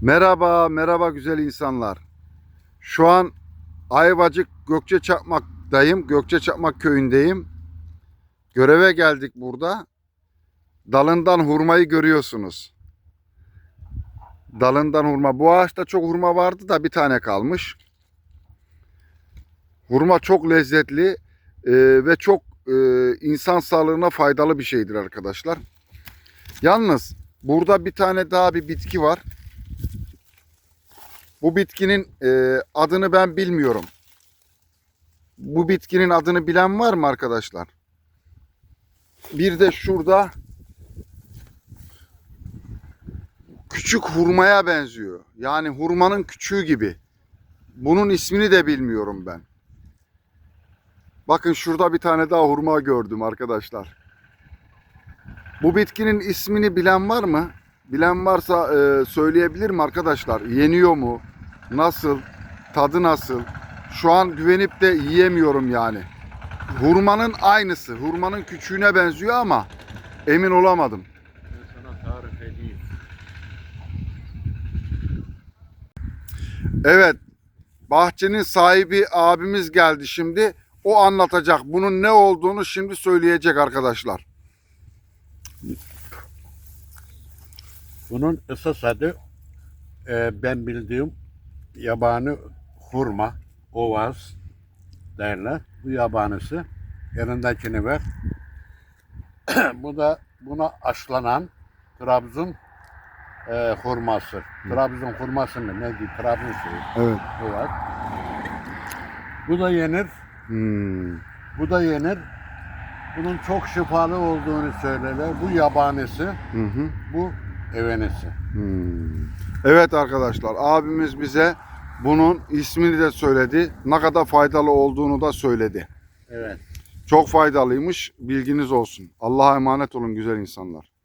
Merhaba, merhaba güzel insanlar. Şu an Ayvacık Gökçe Çakmak'tayım. Gökçe Çakmak köyündeyim. Göreve geldik burada. Dalından hurmayı görüyorsunuz. Dalından hurma. Bu ağaçta çok hurma vardı da bir tane kalmış. Hurma çok lezzetli e, ve çok e, insan sağlığına faydalı bir şeydir arkadaşlar. Yalnız burada bir tane daha bir bitki var. Bu bitkinin e, adını ben bilmiyorum. Bu bitkinin adını bilen var mı arkadaşlar? Bir de şurada küçük hurmaya benziyor. Yani hurmanın küçüğü gibi. Bunun ismini de bilmiyorum ben. Bakın şurada bir tane daha hurma gördüm arkadaşlar. Bu bitkinin ismini bilen var mı? Bilen varsa e, söyleyebilir mi arkadaşlar? Yeniyor mu? Nasıl? Tadı nasıl? Şu an güvenip de yiyemiyorum yani. Hurmanın aynısı. Hurmanın küçüğüne benziyor ama emin olamadım. Evet. Bahçenin sahibi abimiz geldi şimdi. O anlatacak. Bunun ne olduğunu şimdi söyleyecek arkadaşlar. Bunun esas adı e, ben bildiğim yabani hurma, ovaz derler. Bu yabanisi. Yanındakini ver. Bu da buna aşlanan Trabzon e, hurması. Trabzon hurması mı? Ne diyor? Trabzon şeyi. Evet. Bu var. Bu da yenir. Hmm. Bu da yenir. Bunun çok şifalı olduğunu söylerler. Bu yabanisi, Hı hı. bu evenisi. Hmm. Evet arkadaşlar abimiz bize bunun ismini de söyledi. Ne kadar faydalı olduğunu da söyledi. Evet. Çok faydalıymış. Bilginiz olsun. Allah'a emanet olun güzel insanlar.